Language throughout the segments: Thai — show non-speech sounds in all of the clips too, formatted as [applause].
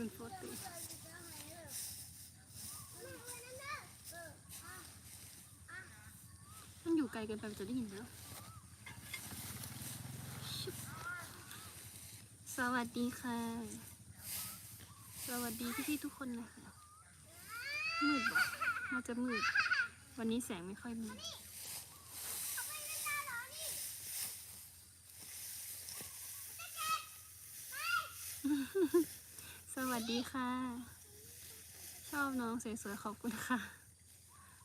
มันโฟตีมันอยู่ไกลเกินไปจะได้ยินแล้ว สวัสดีค่ะ สวัสดีพี่ๆทุกคนนะคะมืดบ่น่าจะมืด วันนี้แสงไม่ค่อยมี สวัสดีค่ะ ชอบน้องสวยๆขอบคุณค่ะ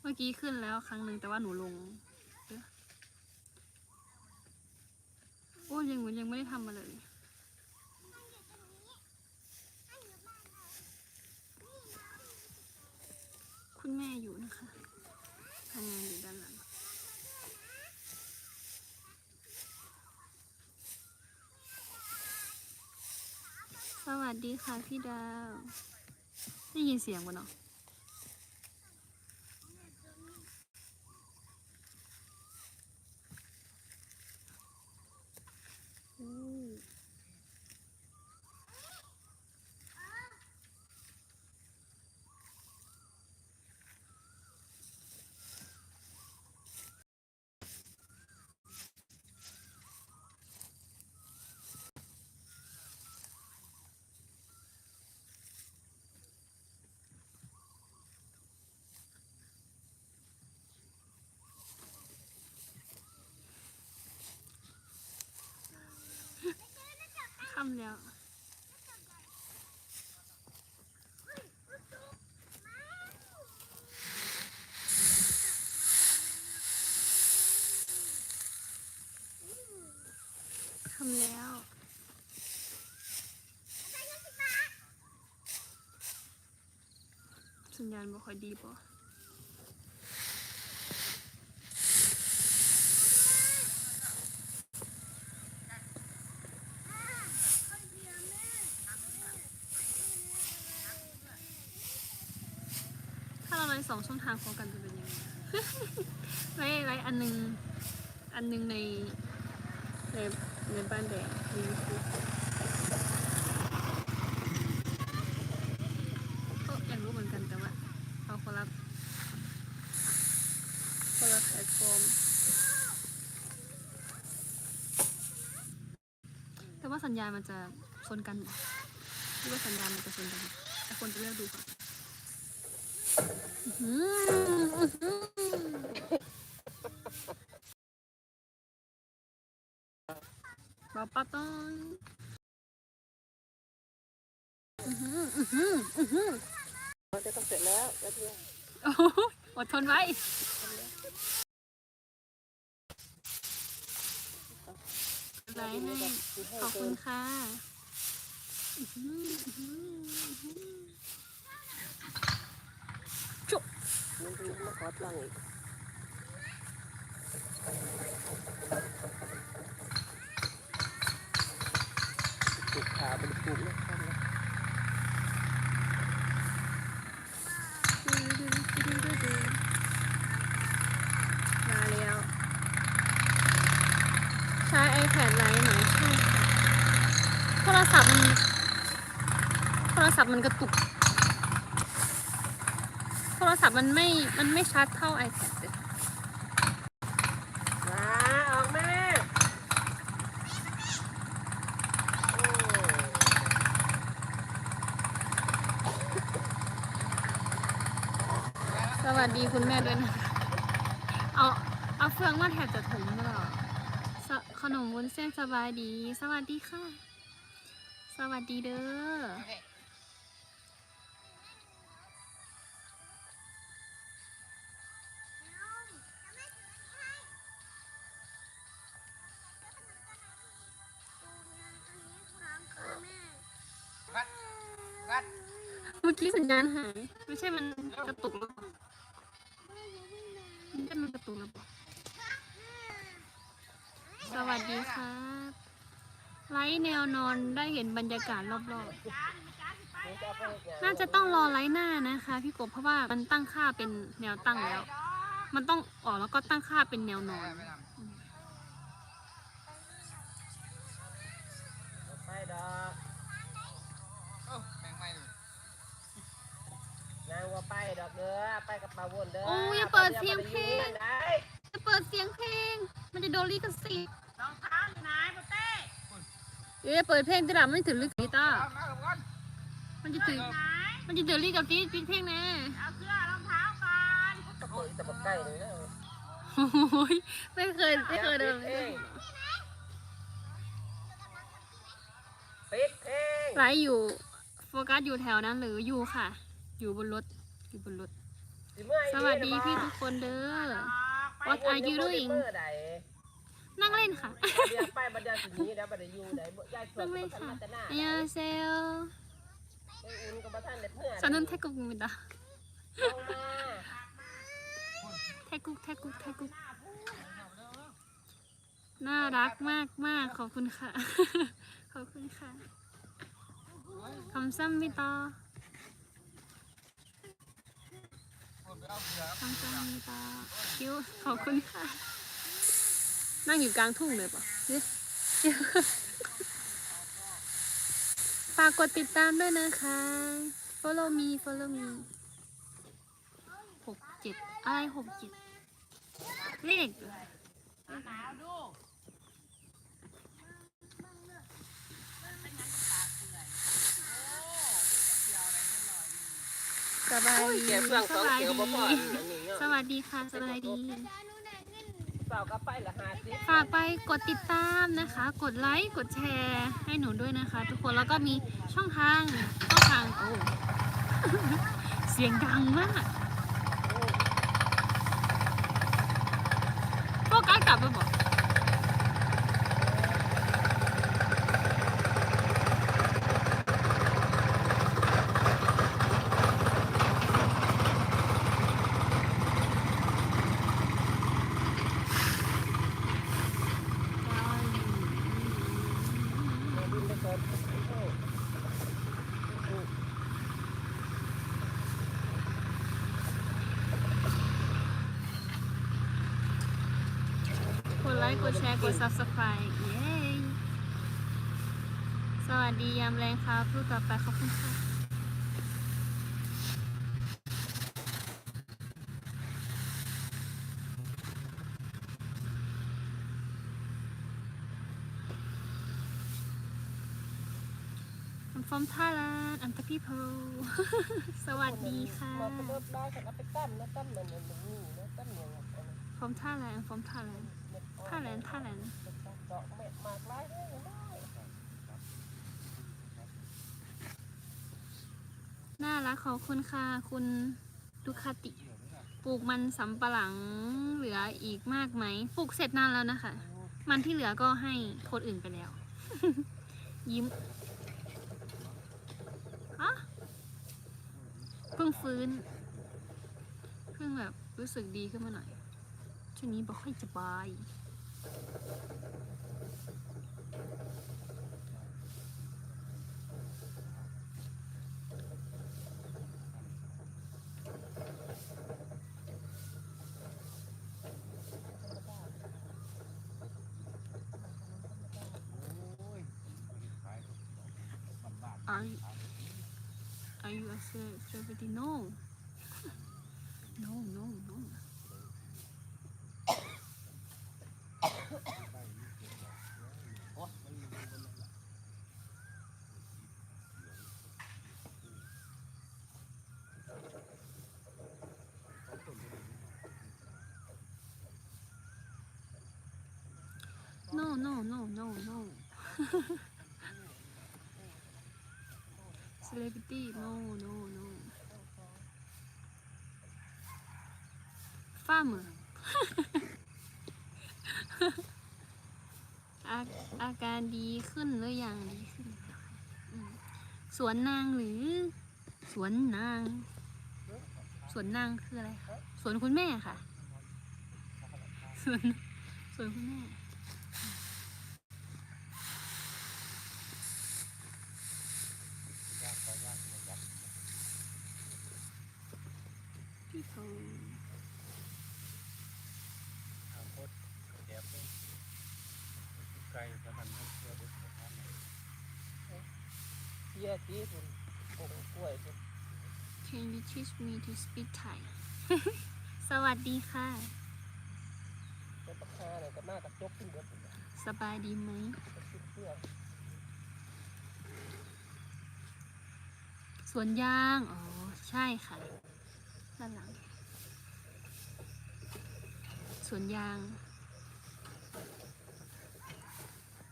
เมื่อกี้ขึ้นแล้วครั้งหนึ่งแต่ว่าหนูลงโอ้ยังหนูยังไม่ได้ทำมาเลยคุณแม่อยู่นะคะทำงานอยู่ด้านหลัง สวัส ดีค่ะพี่ดาว ได้ยินเสียงปะเนาะอู้ค่ำแล้วทำแล้วสัญญาณบ่ค่อยดีป่ะถ้าเราไลฟ์สองช่องทางพร้อมกันจะเป็นยังไงไลฟ์ไลฟ์อันหนึง อันหนึงในในในบ้านแดงในยูทูบก็อยากรู้เหมือนกันแต่ว่าเอาคนละคนละแพลตฟอร์มแต่ว่าสัญญาณมันจะชนกันคิดว่าสัญญาณมันจะชนกันแต่คนจะเลือกดูก่อน ปาปาตองมันจะต้องเสร็จแล้วแล้วเพื่อนโอ้อดทนไว้ ไลค์ให้ ขอบคุณค่ะอื้อหืออื้อหืออื้อหือจุ๊บ มันดูมาขอตังอีกปลูกขาเป็นปลูกนะครับมาแล้ว ใช้ iPad ไลท์หนใช่โทรศัพท์มันโทรศัพท์มันกระตุก รศัพท์มันไม่ มันไม่ชัดเท่า iPad เลยมาออกแม่โอ้สวัสดีคุณแม่ด้วยนะคะเอาเอาเฟืองมาแถบจะถุงหรอสขนมวุ้นเส้นสบายดี สวัสดีค่ะ สวัสดีเด้อเมื่ อกี้สัญญาณหาย ไม่ใช่มันกระตุกแล้วเหรอไม่ใช่มันกระตุกแล้วเหรอสวัสดีครับไลฟ์แนวนอนได้เห็นบรรยากาศรอบๆ น่าจะต้องรอไลฟ์หน้านะคะ พี่กบเพราะว่ามันตั้งค่าเป็นแนวตั้งแล้ว มันต้องออกแล้วก็ตั้งค่าเป็นแนวนอน อกเด้อไปกับปลาวนเด้อโอ้ยอย่าเปิดเสียงเพลงได้จะเปิดเสียงเพลง มันจะโดนลิขสิทธิ์รองเท้าอยู่ไหนโปเต้เอ๊ะเปิดเพลงจะดับไม่ถึงลิขสิทธิ์อะมันจะถึงมันจะเดือดลิขสิทธิ์ปิดเพลงแน่เอาเสื้อรองเท้าก่อนตะโกนตะบกใกล้เลยนะโอ้ยไม่เคยไม่เคยเดินปิดเองปิดเองไลฟ์อยู่โฟกัสอยู่แถวนั้นหรืออยู่ค่ะ อยู่บนรถ อยู่บนรถสิเมื่อยสวัสดีพี่ทุกคนเด้อ What are you doing นั่งเล่นค่ะ เดี๋ยวไปบัดเดี๋ยวสิหนี้แล้วบัดเดี๋ยวอยู่ไหนบ่ยายสวนั่นงกัเล่นบท่านค่ะรัตนาอันยองเซลไปอุ่นกับท่านเด็ดเมื่อสนุนแท็กกุกมิดาลงมาแท็กกุกแท็กกุกแท็กกุกน่ารักมากมากขอบคุณค่ะ ขอบคุณค่ะคำซ้ำไม่ต่อ คำซ้ำไม่ต่อคิ้วขอบคุณค่ะ นั่งอยู่กลางทุ่งเลยปะเนี่ยฝากกดติดตามด้วยนะคะ follow me follow me หกเจ็ดอะไรหกเจ็ดเลขเหร สบายดีเก็บเครื่องสสองบายเขียวดีบ่พออันนี้เนาะสวัสดีค่ะสบายดี เปล่าก็ไปละห้าสิบฝากไปกดติดตามนะคะ กดไลค์ กดแชร์ให้หนูด้วยนะคะ ทุกคน แล้วก็มีช่องทางช่องทางโอ้ เสียงดังมากโฟกัสกลับไปบอก บินไปก่อน กดไล ค์กดแชร์กด subscribe เย้สวัสดียามแรงครับพูดต่อไปขอบคุณค่ะ I'm from Thailand I'm the people สวัสดีค่ะมาเป็นรถได้ฉันเอาไปตั้มนะตั้มเหมือนเหมือนนี่นะตั้มอย่า งเงี้ย from Thailand I'm from Thailand Thailand Thailand ดอกเม็ดมากไล่ได้น่ารักขอบคุณค่ะคุณดุคาติ ปลูกมันสำปะหลังเหลืออีกมากไหมปลูกเสร็จนานแล้วนะคะ มันที่เหลือก็ให้คนอื่นไปแล้ว ยิ้มอะเพิ่งฟื้น เพิ่งแบบรู้สึกดีขึ้นมาหน่อยช่วงนี้บอกค่อยสบาย Are you, are you a celebrity? No. [laughs] No, no, no. No, no, no, no. Celebrity, no, no, no. Farmer. อาอาการดีขึ้นหรือยังดีขึ้นสวนนางหรือ สวนนาง สวนนางคืออะไรคะสวนคุณแม่ค่ะ สวนสวนคุณแม่ people เยี่ยที่คุณปลูกกล้วยคุณ Can you teach me to speak Thai สวัสดีค่ะรถปลาคาเนี่ยก็มากับจกขึ้นรถสบายดีไหม ขึ้นเพื่อสวนยาง อ๋อ ใช่ค่ะ ด้านหลัง สวนยาง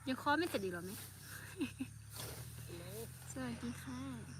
ยังเคอไม่เสร็จอีกเหรอไหม สวัสดีค่ะ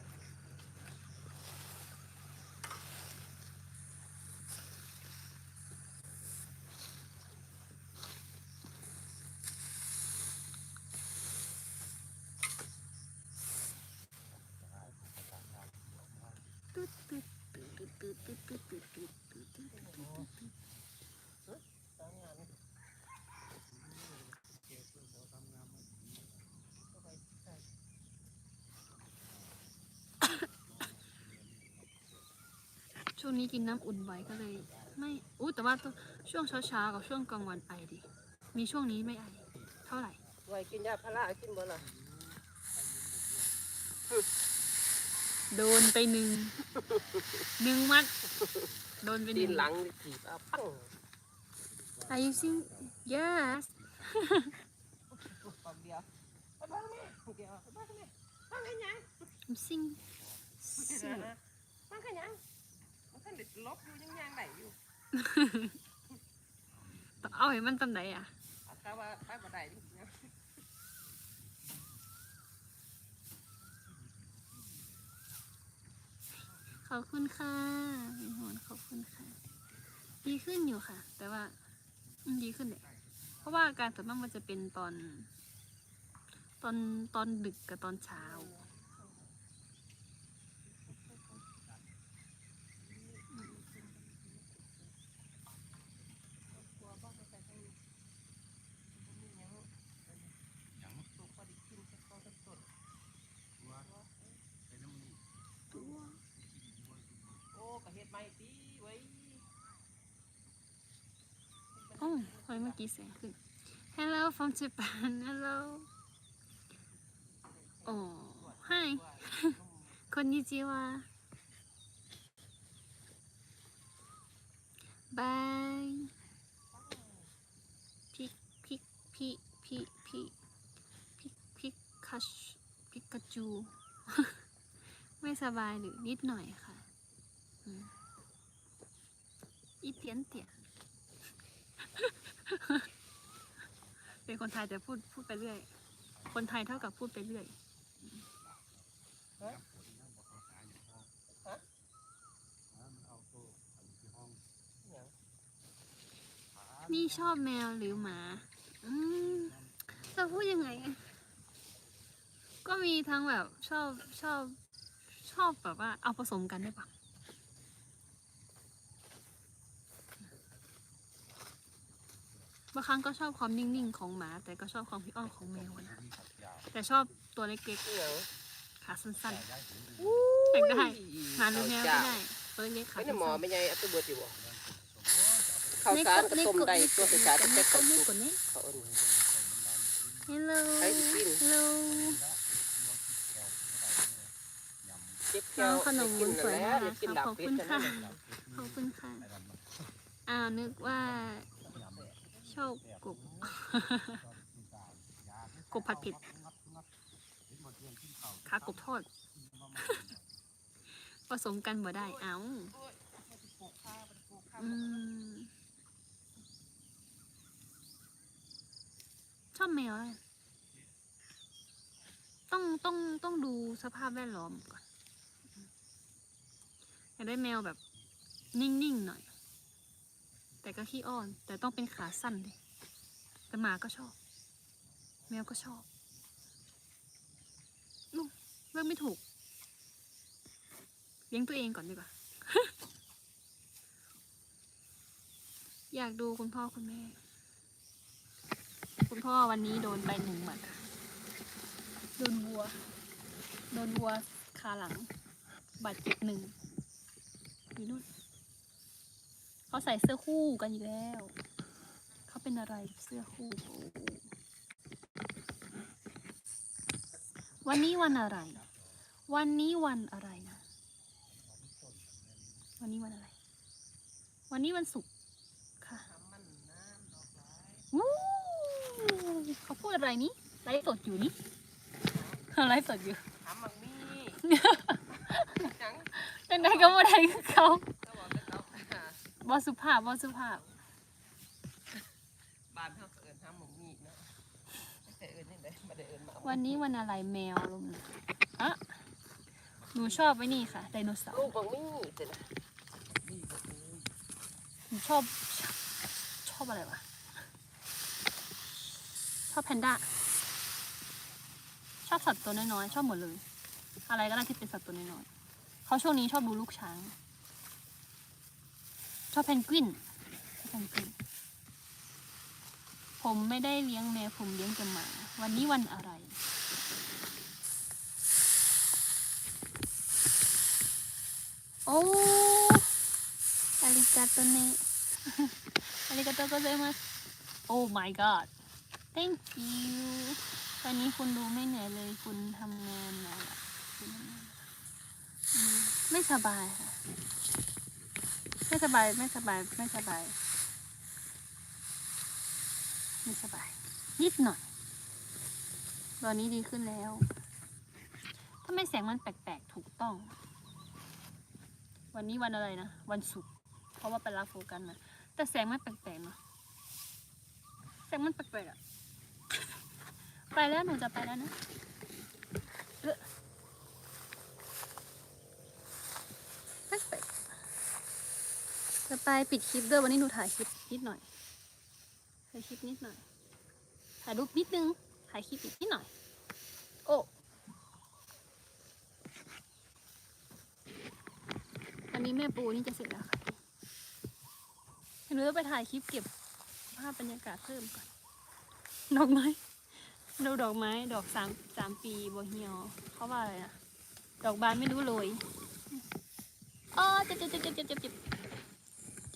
ช่วงนี้กินน้ำอุ่นไว้ก็เลย ไม่อู้แต่ว่าตัวช่วงเช้าๆกับช่วงกลางวันไอดิ มีช่วงนี้ไม่ไอ เท่าไหร่ไว้กินยาพารากินบ่ล่ะโดนไปหนึ่ง หนึ่งมัด โดนไปหตีนึ่นงหลังนี่ถีบเอาปัง Are you sing Yes ปอกเดียวไปบ้างแม่เดียวไปบ้างแม่บ้างไงยัง I'm sing เดี๋ยวนะบ้างไงยังมันท่าน เด็ดลบอยู่ยังยังไหนอยู่เอาให้มันตำไหนอะเอาแต่ว่าไปบ่ได้จริงๆนะขอบคุณค่ะเป็นหวนขอบคุณค่ะ ดีขึ้นอยู่ค่ะ แต่ว่าอืมดีขึ้นเลยเพราะว่าอาการส่วนมากมันจะเป็นตอน ตอนตอนดึกกับตอนเช้า กลัวบ้างไปใส่ตรงนี้มันมีหยังสุกพอดีกินสักข้าวสักต้นโอ้กะเฮ็ดใหม่ตีไว้โอ้เฮ้ยเมื่อกี้เสียงขึ้น Hello from Japan Hello โอ้ Hi คนนิจิวะบายพิกพิกพิพิพิพิกพิกคัชพิกาจู ไม่สบายหรือนิดหน่อยค่ะ อืม อีเตียนเตียเป็นคนไทยแต่พูดพูดไปเรื่อย คนไทยเท่ากับพูดไปเรื่อยนี่ชอบแมวหรือหมาอืมจะพูดยังไง ก็มีทั้งแบบชอบชอบชอบแบบว่าเอาผสมกันได้ปะ บางครั้งก็ชอบความนิ่งๆของหมา แต่ก็ชอบความพี่อ้อนของแมวนะแต่ชอบตัวเล็กนี่หยังๆขาสั้นๆอยากได้หาหรือแมวก็ได้ตัวเล็กขาไม่ได้สั้นหมอๆไม่ใหญ่เอาตัวเบิดอยู่บ่ข้าวสารก็ต้มได้ตัวกระชาก็จะไม่แค่ก็ข้าวไม่สุกกดเนี่ยเขาเอิ้น Hello ใครสิกิน Hello เจ็บน้แก้องวขนมได้หกิมุนนสวยแล้มาวกอยากกินค่ะดาบขอบเป็ดคุณจังค่ะนั้นขอบคุณค่ะอ้าวนึกว่า ชอบกบ กบผัดเผ็ดขากบทอด ผสมกันบ่ได้ เอ้าอืมชอบแมวอะต้องต้องต้องดูสภาพแวดล้อมก่อนอยากได้แมวแบบนิ่ง ๆ หน่อย แต่ก็ขี้อ้อน แต่ต้องเป็นขาสั้นเลยแต่หมาก็ชอบ แมวก็ชอบลูกเลือกไม่ถูก เลี้ยงตัวเองก่อนดีกว่า อยากดูคุณพ่อคุณแม่ คุณพ่อวันนี้โดนไปหนึ่งหมัดโดนวัว โดนวัวคาหลัง บาดเจ็บหนึ่งอยู่นู่น เขาใส่เสื้อคู่กันอีกแล้ว เขาเป็นอะไรเสื้อคู่โอ้โหวันนี้วันอะไร วันนี้วันอะไรนะ วันนี้วันอะไร วันนี้วันศุกร์ค่ะทำมันน้ำดอกไม้วู้เขาพูดอะไรนี้ไลฟ์สดอยู่นี่ไลฟ์สดอยู่ทำมังมี่จังเป็นไงก็ไม่ได้คือเขา ก็บอกจะเขา บอสุภาพบอสุภาพบ้านเขาก็เอินทำมังมี่เนาะไม่ใช่เอินยังไงไม่ได้เอินมาวันนี้วันอะไรแมวลมณ์อะหนูชอบไว้นี่ค่ะไดโนเสาร์ลูกมังมี่เสร็จนี่ก็คือหนูชอบ ชอบอะไรวะชอบแพนด้าชอบสัตว์ตัวน้อยๆชอบหมดเลย อะไรก็ได้ที่เป็นสัตว์ตัวน้อยๆเขาช่วงนี้ชอบดูลูกช้าง ชอบเพนกวินชอบเพนกวิน ผมไม่ได้เลี้ยงแมวผมเลี้ยงแต่หมา วันนี้วันอะไร โอ้อาริกาโตเนอาริกาโตโกเซมัส Oh my god thank you วันนี้คุณดูไม่เหนื่อยเลยคุณทำงานมาละไม่สบายค่ะ ไม่สบายไม่สบายไม่สบายไม่สบาย นิดหน่อย ตอนนี้ดีขึ้นแล้วทำไมแสงมันแปลกๆ ถูกต้อง วันนี้วันอะไรนะ วันศุกร์เพราะว่าไปรับโฟกันมาแต่แสงมันแปลกๆเนาะแสงมันแปลกๆอะไปแล้วหนูจะไปแล้วนะเอะแปลก จะไปปิดคลิปด้วยวันนี้หนูถ่ายคลิปนิดหน่อยถ่ายคลิปนิดหน่อย ถ่ายรูปนิดนึง ถ่ายคลิปอีกนิดหน่อย โอ้วันนี้แม่ปูนี่จะเสร็จแล้วค่ะหนูจะไปถ่ายคลิปเก็บภาพบรรยากาศเพิ่มก่อน ดอกไม้ดูดอกไม้ ดอกสามสามปีบัวเหี่ยวเขาว่าอะไรนะ ดอกบานไม่รู้โรยอ๋อเจ็บเจ็บเจ็บเจ็บเจ็บ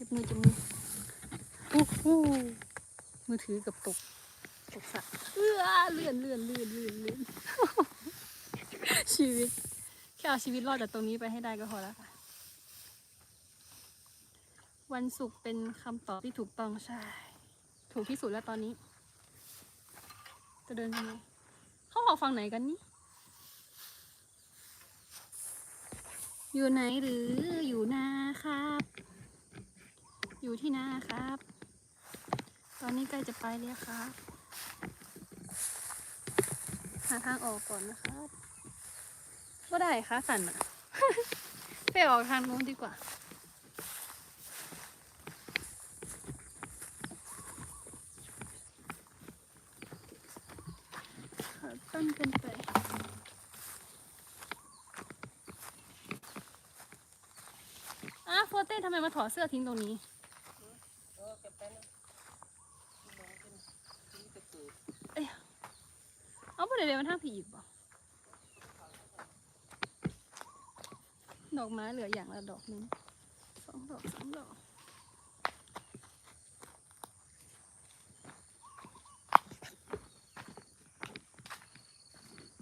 บมือจ็บมือโอ้โหมือถือกับตกตกสะเอื้อเลื่อนเลื่อนเลื่อนเลื่อนเลื่อนชีวิตแค่เอาชีวิตรอดจากตรงนี้ไปให้ได้ก็พอแล้วค่ะ วันศุกร์เป็นคำตอบที่ถูกต้องใช่ ถูกที่สุดแล้วตอนนี้ จะเดินยังไงเขาออกฝั่งไหนกันนี่อยู่ไหนหรืออยู่นาครับ อยู่ที่นาครับ ตอนนี้ใกล้จะไปแล้วครับหาทางออกก่อนนะครับก็ได้ค่ะสันอะไปออกทางนู้นดีกว่าตั้งกินไปอะโฟเต้ทำไมมาถอดเสื้อทิ้งตรงนี้ เออเก็บไปนะที่ลงเป็นที่จะเกิด เอาไปเดี๋ยวมันท่าผีอีกบ่ดอกไม้เหลืออย่างละดอกหนึงสองดอกสามดอก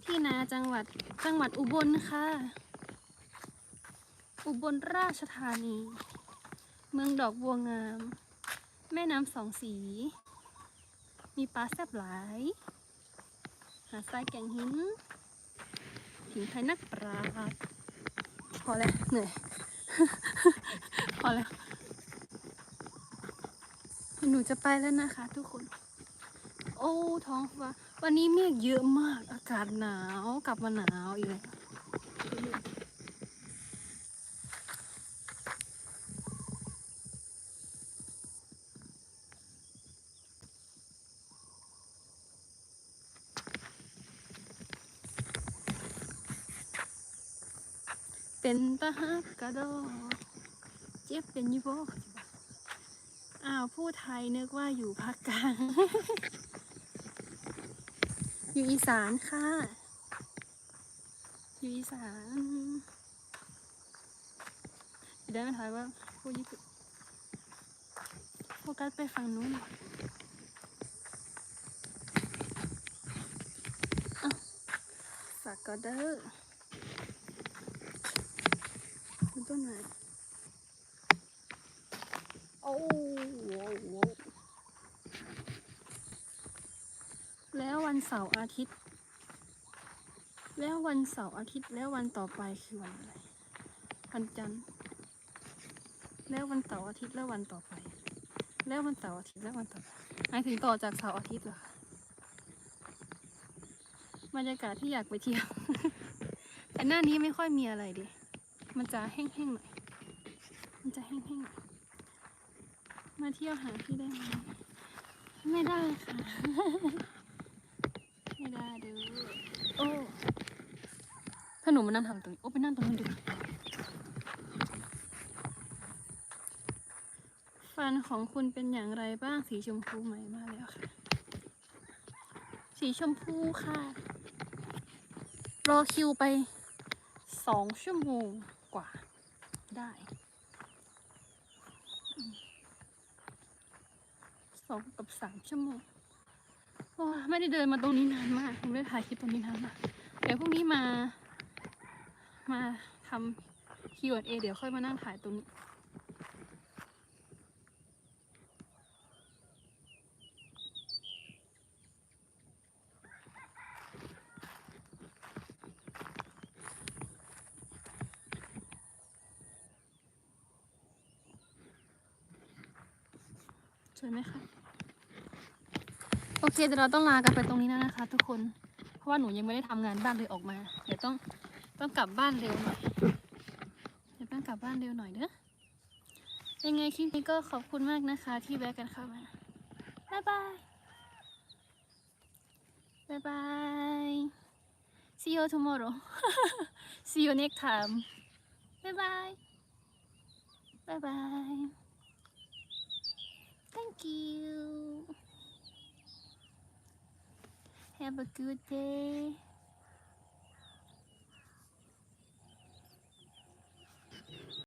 ที่นาจังหวัดจังหวัดอุบลค่ะ อุบลราชธานี เมืองดอกบัวงาม แม่น้ำสองสี มีปลาแซ่บหลายาดทรายแกงหินหินไทยนักปราพอแล้วเหนื่อย พอแล้ว หนูจะไปแล้วนะคะ ทุกคน โอ้ท้องฟ้าวันนี้เมฆเยอะมาก อากาศหนาวกลับมาหนาวอีกเลย เป็นตาฮักกระดอเจ็บเป็นยี่บอ้าวพูดไทยนึกว่าอยู่ภาคกลาง อยู่อีสานค่ะ อยู่อีสานเดี๋ยวได้มาถ่ายว่าพูดญี่ปุ่นโฟกัสไปฝั่งนู้นฝากก็เด้อ้นไม้โอ้แล้ววันเสาร์อาทิตย์ แล้ววันเสาร์อาทิตย์แล้ววันต่อไปคือวันอะไร วันจันทร์ แล้ววันเสาร์อาทิตย์แล้ววันต่อไป แล้ววันเสาร์อาทิตย์แล้ววันต่อไปหมายถึงต่อจากเสาร์อาทิตย์เหรอบรรยากาศที่อยากไปเที่ยวแต่หน้านี้ไม่ค่อยมีอะไรดิ มันจะแห้งๆหน่อย มันจะแห้งๆหน่อย มาเที่ยวหาพี่ได้ไหม ไม่ได้ค่ะ ไม่ได้เด้อโอ้ถ้าหนูมานั่งทำตรงนี้ โอ้ไปนั่งตรงนั้นดีกว่าฟันของคุณเป็นอย่างไรบ้างสีชมพูไหมมาแล้วค่ะ สีชมพูค่ะ รอคิวไปสองชั่วโมง กว่าได้สองกับสามชั่วโมงโอ้ไม่ได้เดินมาตรงนี้นานมากผมไม่ได้ถ่ายคลิปตรงนี้นานมากเดี๋ยวพรุ่งนี้มา มาทำ Q&A เดี๋ยวค่อยมานั่งถ่ายตรงนี้ วยไหมคะโอเคเดี๋ยวเราต้องลากันไปตรงนี้แล้วนะคะ ทุกคนเพราะว่าหนูยังไม่ได้ทำงานบ้านเลยออกมา เดี๋ยวต้องต้องกลับบ้านเร็วหน่อยเดี๋ยวต้องกลับบ้านเร็วหน่อยเด้อยังไงคลิปนี้ก็ขอบคุณมากนะคะ ที่แวะกันเข้ามาบ๊ายบายบ๊ายบาย see you tomorrow see you next time บ๊ายบายบ๊ายบาย you. Have a good day